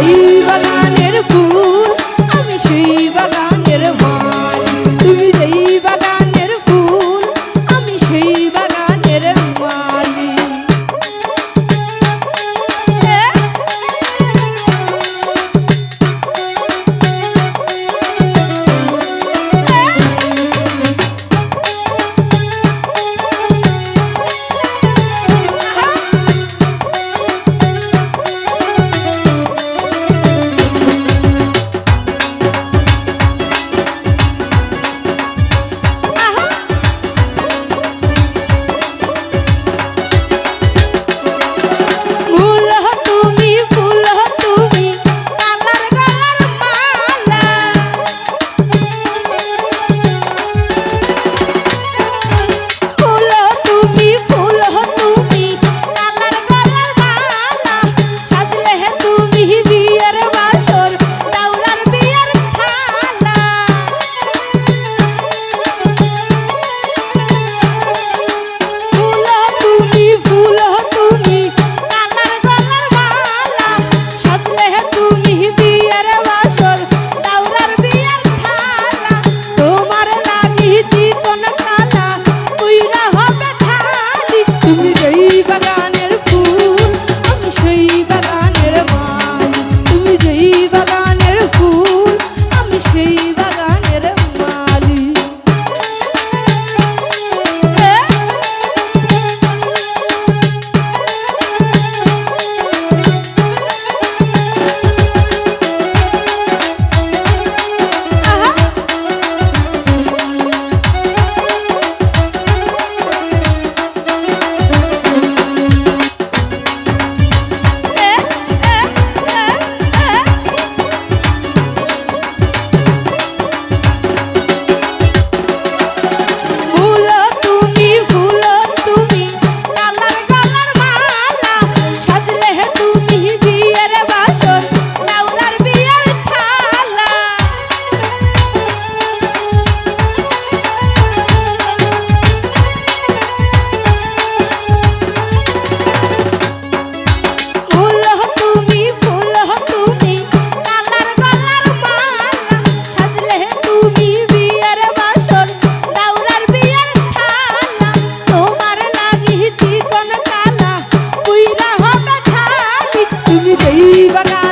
সেই বাগানের ফুল আমি সেই y te iba a.